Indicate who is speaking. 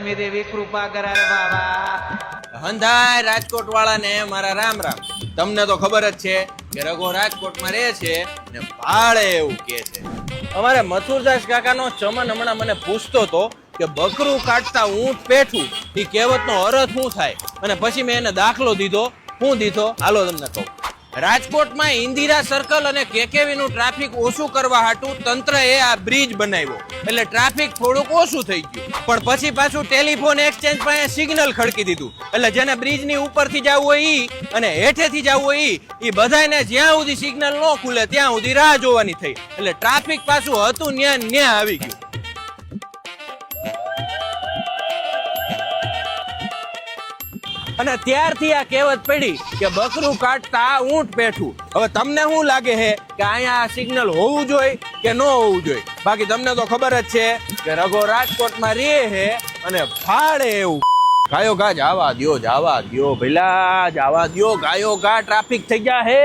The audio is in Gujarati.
Speaker 1: લક્ષ્મી દેવી કૃપા કરા બાબા.
Speaker 2: હંધાય રાજકોટ વાળાને મારા રામ રામ. તમને તો ખબર જ છે કે રઘો રાજકોટમાં રહે છે ને ભાડે એવું કે છે. અમારે મથુરદાસ કાકાનો ચમન હમણાં મને પૂછતો તો કે બકરું કાઢતા ઊંટ પેઠું? એ કહેવતનો અર્થ શું થાય? અને પછી મેં એને દાખલો દીધો. હું દીધો? હાલો તમને કહું. રાજકોટમાં ઇન્દિરા સર્કલ અને કેકેવી નું ટ્રાફિક ઓછું કરવા હાટું તંત્રએ આ બ્રિજ બનાવ્યો. એટલે ટ્રાફિક થોડુંક ઓછું થઈ ગયું. પણ પછી પાછું ટેલિફોન એક્સચેન્જ પાસે સિગ્નલ ખડકી દીધું. એટલે જેને બ્રિજની ઉપરથી જવું હોય ઈ, અને હેઠેથી જવું હોય ઈ એ બધાને જ્યાં સુધી સિગ્નલ ન ખુલે ત્યાં સુધી રાહ જોવાની થઈ. એટલે ટ્રાફિક પાછું હતું ત્યાં ન્યા આવી ગયું. અને ત્યારથી આ કહેવત પડી કે બકરું કાઢતા ઊંટ પેઠું. હવે તમને શું લાગે છે કે અહીંયા સિગ્નલ હોવું જોઈએ કે ન હોવું જોઈએ? બાકી તમને તો ખબર જ છે કે રઘો રાજકોટમાં રહે છે અને ફાડે એવું. ગાયો ગા જાવા દ્યો જાવા દ્યો ભઈલા જવા દ્યો, ગાયો ગા ટ્રાફિક થઈ ગયા હે.